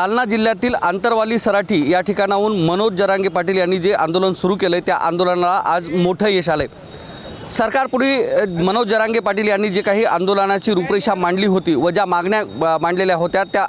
जालना जिल्ह्यातील आंतरवाली सराठी या ठिकाणाहून मनोज जरांगे पाटील यांनी जे आंदोलन सुरू केलं आहे त्या आंदोलनाला आज मोठं यश आलं आहे सरकारपूर्वी मनोज जरांगे पाटील यांनी जे काही आंदोलनाची रूपरेषा मांडली होती व ज्या मागण्या मांडलेल्या होत्या त्या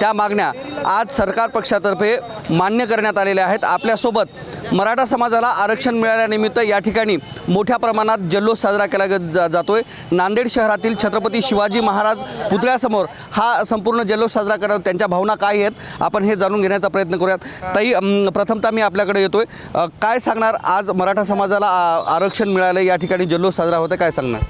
त्या मागण्या आज सरकार पक्षातर्फे मान्य करण्यात आलेल्या आहेत. आपल्यासोबत मराठा समाजाला आरक्षण मिळाल्यानिमित्त या ठिकाणी मोठ्या प्रमाणात जल्लोष साजरा केला ग- जा जातोय. नांदेड शहरातील छत्रपती शिवाजी महाराज पुतळ्यासमोर हा संपूर्ण जल्लोष साजरा करत त्यांच्या भावना काय आहेत आपण हे जाणून घेण्याचा प्रयत्न करूयात. ताई प्रथमतः मी आपल्याकडे येतोय. आहे काय सांगणार आज मराठा समाजाला आरक्षण मिळालं या ठिकाणी? जल्लोष साजरा होता काय सांगणार?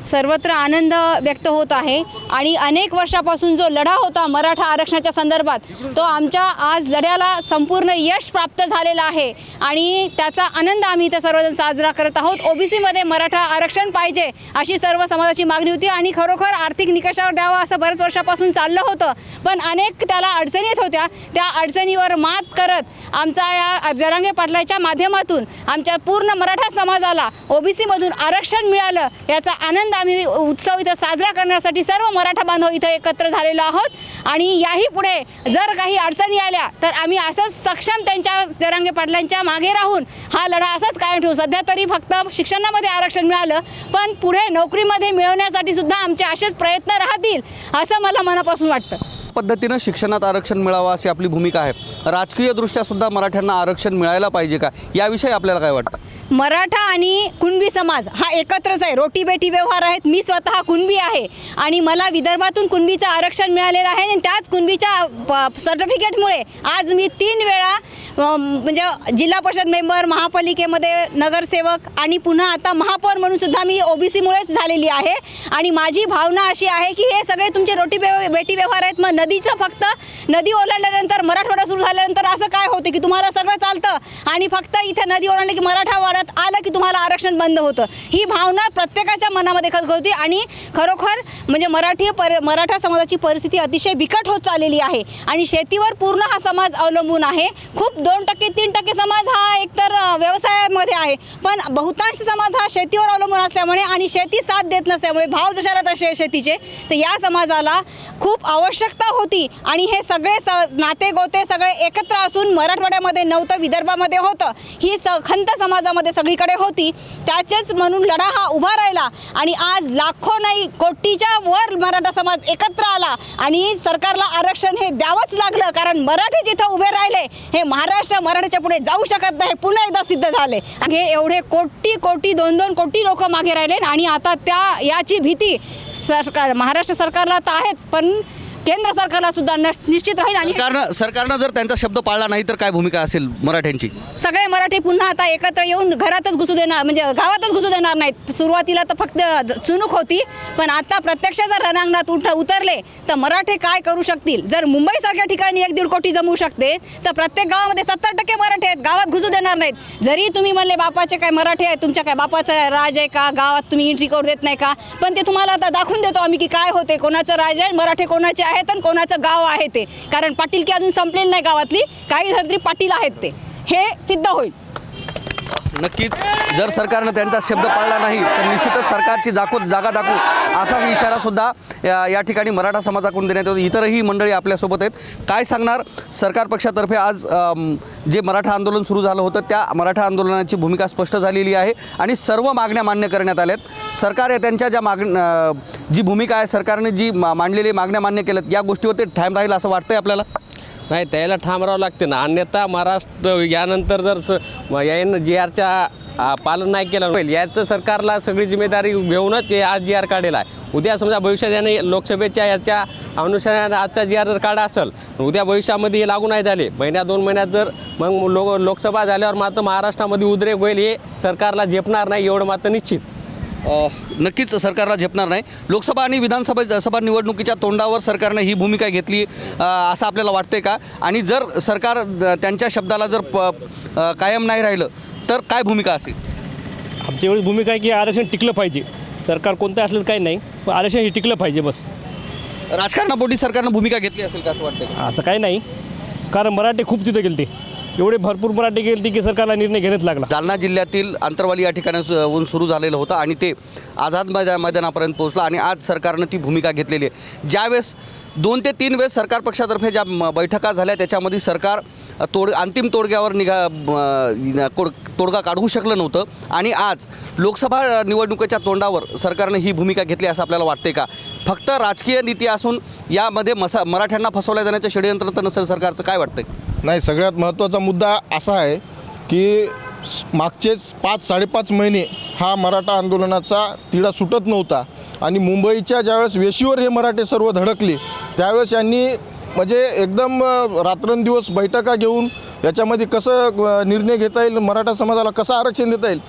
सर्वत्र आनंद व्यक्त होत आहे. आणि अनेक वर्षापासून जो लढा होता मराठा आरक्षणाच्या संदर्भात तो आमच्या आज लढ्याला संपूर्ण यश प्राप्त झालेला आहे. आणि त्याचा आनंद आम्ही इथं सर्वजण साजरा करत आहोत. ओबीसीमध्ये मराठा आरक्षण पाहिजे अशी सर्व समाजाची मागणी होती आणि खरोखर आर्थिक निकषावर द्यावं असं बऱ्याच वर्षापासून चाललं होतं. पण अनेक त्याला अडचणी येत होत्या. त्या अडचणीवर मात करत आमचा या जरांगे पाटलाच्या माध्यमातून आमच्या पूर्ण मराठा समाजाला ओबीसीमधून आरक्षण मिळालं याचा आनंद आम्ही उत्सव इथं साजरा करण्यासाठी सर्व मराठा बांधव इथं एकत्र झालेलो आहोत. आणि याही पुढे जर काही अडचणी आल्या तर आम्ही असंच सक्षम त्यांच्या जरांगे पाटलांच्या मागे राहून हा लढा असाच कायम ठेवू. सध्या तरी फक्त शिक्षणामध्ये आरक्षण मिळालं पण पुढे नोकरीमध्ये मिळवण्यासाठी सुद्धा आमचे असेच प्रयत्न राहतील असं मला मनापासून वाटतं. पद्धतीनं शिक्षणात आरक्षण मिळावं अशी आपली भूमिका आहे. राजकीयदृष्ट्यासुद्धा मराठ्यांना आरक्षण मिळायला पाहिजे का? याविषयी आपल्याला काय वाटतं? मराठा आणि कुणबी समाज हा एकत्रच आहे. रोटी बेटी व्यवहार आहेत. मी स्वतः कुणबी आहे. आणि मला विदर्भातून कुणबीचं आरक्षण मिळालेलं आहे आणि त्याच कुणबीच्या प- सर्टिफिकेटमुळे आज मी तीन वेळा म्हणजे जिल्हा परिषद मेंबर महापालिकेमध्ये नगरसेवक आणि पुन्हा आता महापौर म्हणून सुद्धा मी ओबीसीमुळेच झालेली आहे. आणि माझी भावना अशी आहे की हे सगळे तुमचे रोटी बेटी व्यवहार आहेत. मग नदीचं फक्त नदी ओलांडल्यानंतर मराठवाडा सुरू झाल्यानंतर असं काय होतं की तुम्हाला सगळं चालतं? आणि फक्त इथे नदी ओलांडली की मराठावाड्यात आलं की तुम्हाला आरक्षण बंद होतं? ही भावना प्रत्येकाच्या मनामध्ये खत होती आणि खरोखर म्हणजे मराठी पर मराठा समाजाची परिस्थिती अतिशय बिकट होत चाललेली आहे. आणि शेतीवर पूर्ण हा समाज अवलंबून आहे. खूप दोन टक्के तीन टक्के समाज हा एकतर व्यवसायामध्ये आहे. पण बहुतांश समाज हा शेतीवर अवलंबून असल्यामुळे आणि शेती साथ देत नसल्यामुळे भाव जशाला तसे शेतीचे तर या समाजाला खूप आवश्यकता होती. आणि हे सगळे स नाते गोते सगळे एकत्र असून मराठवाड्यामध्ये नव्हतं विदर्भामध्ये होतं. ही स खंत समाजामध्ये सगळीकडे होती. त्याचेच म्हणून लढा हा उभा राहिला. आणि आज लाखो नाही कोटीच्या वर मराठा समाज एकत्र आला. आणि सरकारला आरक्षण हे द्यावंच लागलं कारण मराठी जिथं उभे राहिले हे महाराष्ट्र मराठीच्या पुढे जाऊ शकत नाही. पुन्हा एकदा सिद्ध झाले. हे एवढे कोटी कोटी दोन दोन कोटी लोक मागे राहिले. आणि आता त्या याची भीती सरकार महाराष्ट्र सरकारला तर आहेच पण केंद्र सरकारला सुद्धा निश्चित राहील आणि सरकारनं सरकारनं जर त्यांचा शब्द पाळला नाही तर काय भूमिका असेल मराठ्यांची? सगळे मराठी पुन्हा आता एकत्र येऊन घरातच घुसू देणार म्हणजे गावातच घुसू देणार नाहीत. सुरुवातीला तर फक्त चुनूक होती पण आता प्रत्यक्ष जर रणांगणात उठ उतरले तर मराठी काय करू शकतील? जर मुंबईसारख्या ठिकाणी एक दीड कोटी जमू शकते तर प्रत्येक गावामध्ये सत्तर टक्के मराठी आहेत गावात घुसू देणार नाहीत. जरी तुम्ही म्हणले बापाचे काय मराठी आहे तुमच्या काय बापाचं राज आहे का? गावात तुम्ही एंट्री करू देत नाही का? पण ते तुम्हाला आता दाखवून देतो आम्ही की काय होते कोणाचं राज आहे मराठी कोणाचे आहेत? आणि कोणाचं गाव आहे ते. कारण पाटील की अजून संपलेली नाही गावातली काही झालं पाटील आहेत ते. हे सिद्ध होईल. नक्कीच जर सरकारनं त्यांचा शब्द पाळला नाही तर निश्चितच सरकारची जाखो जागा दाखवू असा इशारासुद्धा या या ठिकाणी मराठा समाजाकडून देण्यात येतो. इतरही मंडळी आपल्यासोबत आहेत. काय सांगणार? सरकार पक्षातर्फे आज जे मराठा आंदोलन सुरू झालं होतं त्या मराठा आंदोलनाची भूमिका स्पष्ट झालेली आहे आणि सर्व मागण्या मान्य करण्यात आल्या आहेत सरकार या त्यांच्या ज्या माग जी भूमिका आहे सरकारने जी मा- मांडलेली मागण्या मान्य केल्यात या गोष्टीवर ते ठाम राहील असं वाटतंय आपल्याला? नाही त्याला ठाम राहावं लागते ना. अन्यथा महाराष्ट्र यानंतर जर स यानं जी आरच्या पालन नाही केलं होईल. याचं सरकारला सगळी जिम्मेदारी घेऊनच हे आज जी आर काढलेला आहे. उद्या समजा भविष्यात याने लोकसभेच्या याच्या अनुषंगाने आजचा जी आर जर काढा असेल उद्या भविष्यामध्ये हे लागू नाही झाले. महिन्या दोन महिन्यात जर मग लोक लोकसभा झाल्यावर मात्र महाराष्ट्रामध्ये उद्रेक होईल हे सरकारला झेपणार नाही एवढं मात्र निश्चित. नक्कीच सरकारला झेपणार नाही. लोकसभा आणि विधानसभा सभा निवडणुकीच्या तोंडावर सरकारनं ही भूमिका घेतली असं आपल्याला वाटतंय का? आणि जर सरकार त्यांच्या शब्दाला जर प कायम नाही राहिलं तर काय भूमिका असेल? आमची एवढी भूमिका आहे की आरक्षण टिकलं पाहिजे. सरकार कोणतं असलं काही नाही पण आरक्षण हे टिकलं पाहिजे बस. राजकारणापोटी सरकारनं भूमिका घेतली असेल का असं वाटतंय? का? असं काही नाही. कारण मराठी खूप तिथं गेलते. एवढे भरपूर मराठी गेले की सरकारला निर्णय घेण्यात लागला. जालना जिल्ह्यातील अंतरवाली या ठिकाणाहून सुरू झालेलं होतं आणि ते आझाद मैदा मैदानापर्यंत पोहोचलं आणि आज सरकारनं ती भूमिका घेतलेली आहे. ज्यावेळेस दोन ते तीन वेळेस सरकार पक्षातर्फे ज्या बैठका झाल्या त्याच्यामध्ये सरकार तोड अंतिम तोडग्यावर निघा कोड तोडगा काढू शकलं नव्हतं. आणि आज लोकसभा निवडणुकीच्या तोंडावर सरकारने ही भूमिका घेतली असं आपल्याला वाटते का? फक्त राजकीय नीती असून यामध्ये मसा मराठ्यांना फसवल्या जाण्याचं षडयंत्र तर नसेल सरकारचं. काय वाटतं नाही सगळ्यात महत्त्वाचा मुद्दा असा आहे की मागचेच पाच साडेपाच महिने हा मराठा आंदोलनाचा तिढा सुटत नव्हता. आणि मुंबईच्या ज्यावेळेस वेशीवर हे मराठे सर्व धडकले त्यावेळेस यांनी म्हणजे एकदम रात्रंदिवस बैठका घेऊन याच्यामध्ये कसं निर्णय घेता येईल मराठा समाजाला कसं आरक्षण देता येईल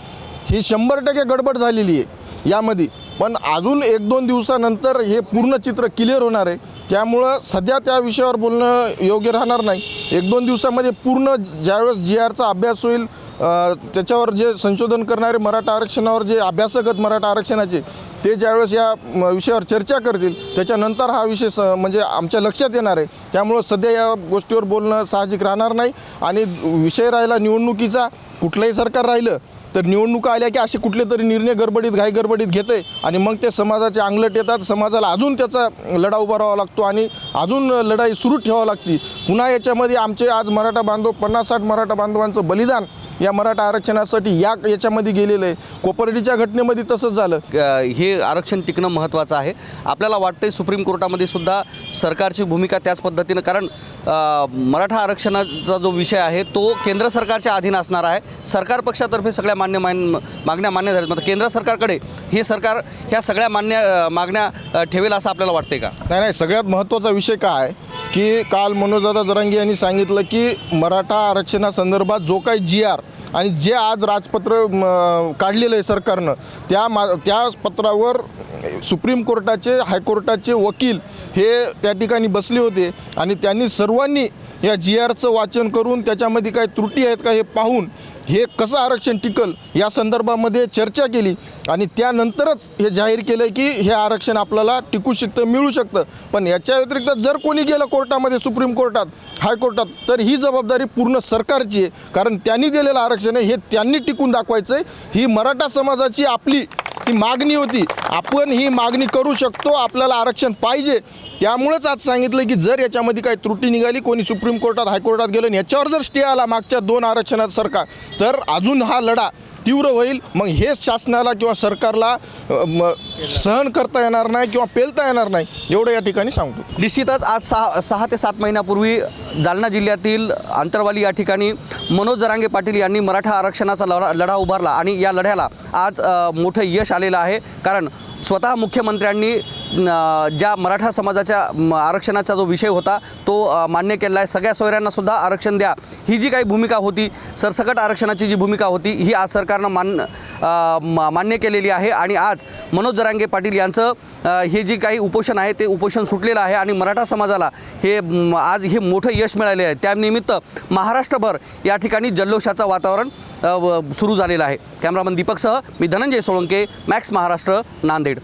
ही शंभर टक्के गडबड झालेली आहे यामध्ये. पण अजून एक दोन दिवसानंतर हे पूर्ण चित्र क्लिअर होणार आहे. त्यामुळं सध्या त्या विषयावर बोलणं योग्य राहणार नाही. एक दोन दिवसामध्ये पूर्ण ज्यावेळेस जी आरचा अभ्यास होईल त्याच्यावर जे संशोधन करणारे मराठा आरक्षणावर जे अभ्यासक आहेत मराठा आरक्षणाचे ते ज्यावेळेस या विषयावर चर्चा करतील त्याच्यानंतर हा विषय स म्हणजे आमच्या लक्षात येणार आहे. त्यामुळं सध्या या गोष्टीवर बोलणं साहजिक राहणार नाही आणि विषय राहिला निवडणुकीचा कुठलंही सरकार राहिलं तर निवडणुका आल्या की असे कुठले तरी निर्णय गडबडीत घाई गडबडीत घेते आणि मग ते समाजाचे अंगलट येतात समाजाला अजून त्याचा लढा उभा राहावा लागतो आणि अजून लढाई सुरू ठेवावी लागती. पुन्हा याच्यामध्ये आमचे आज मराठा बांधव पन्नास साठ मराठा बांधवांचं बलिदान या मराठा आरक्षणासाठी या याच्यामध्ये गेलेलं आहे. कोपर्डीच्या घटनेमध्ये तसंच झालं. हे आरक्षण टिकणं महत्त्वाचं आहे. आपल्याला वाटतंय सुप्रीम कोर्टामध्ये सुद्धा सरकारची भूमिका त्याच पद्धतीनं कारण मराठा आरक्षणाचा जो विषय आहे तो केंद्र सरकारच्या अधीन असणार आहे. सरकार पक्षातर्फे सगळ्या मान्य मान मागण्या मान्य झाल्यात. मात्र केंद्र सरकारकडे हे सरकार ह्या सगळ्या मान्य मागण्या ठेवेल असं आपल्याला वाटतंय का? नाही नाही सगळ्यात महत्त्वाचा विषय काय आहे? की काल मनोजदादा जरांगी यांनी सांगितलं की मराठा आरक्षणासंदर्भात जो काही जी आर आणि जे आज राजपत्र म, काढलेलं आहे सरकारनं त्या मा त्या पत्रावर सुप्रीम कोर्टाचे हायकोर्टाचे वकील हे त्या ठिकाणी बसले होते आणि त्यांनी सर्वांनी या जी आरचं वाचन करून त्याच्यामध्ये काय त्रुटी आहेत का हे पाहून हे कसं आरक्षण टिकल या संदर्भामध्ये चर्चा केली. आणि त्यानंतरच हे जाहीर केलं की हे आरक्षण आपल्याला टिकू शकतं मिळू शकतं. पण याच्या व्यतिरिक्त जर कोणी गेलं कोर्टामध्ये सुप्रीम कोर्टात हायकोर्टात तर ही जबाबदारी पूर्ण सरकारची आहे. कारण त्यांनी दिलेलं आरक्षण आहे हे त्यांनी टिकून दाखवायचं आहे ही मराठा समाजाची आपली ही मागणी होती. आपण ही मागणी करू शकतो आपल्याला आरक्षण पाहिजे. त्यामुळेच आज सांगितलं की जर याच्यामध्ये काही त्रुटी निघाली कोणी सुप्रीम कोर्टात हायकोर्टात गेलं आणि याच्यावर जर स्टे आला मागच्या दोन आरक्षणात सरकार तर अजून हा लढा तीव्र होईल मग हे शासनाला किंवा सरकारला सहन करता येणार नाही किंवा पेलता येणार नाही एवढं या ठिकाणी सांगतो. निश्चितच आज सहा सहा ते सात महिन्यापूर्वी जालना जिल्ह्यातील आंतरवाली या ठिकाणी मनोज जरांगे पाटील यांनी मराठा आरक्षणाचा लढा लढा उभारला आणि या लढ्याला आज मोठं यश आलेलं आहे. कारण स्वतः मुख्यमंत्र्यांनी ज्या मराठा समाजाच्या म, आरक्षणाचा जो विषय होता तो मान्य केला आहे. सगळ्या सोयऱ्यांना सुद्धा आरक्षण द्या. ही जी काही भूमिका होती सरसकट आरक्षणाची जी भूमिका होती ही आज सरकारनं मान मान्य केलेली आहे. आणि आज मनोज जरांगे पाटील यांचं हे जे काही उपोषण आहे ते उपोषण सुटलेलं आहे. आणि मराठा समाजाला हे आज हे मोठं यश मिळाले आहे. त्यानिमित्त महाराष्ट्रभर या ठिकाणी जल्लोषाचं वातावरण व- सुरू झालेलं आहे. कॅमेरामन दीपकसह मी धनंजय सोळंके मॅक्स महाराष्ट्र नांदेड.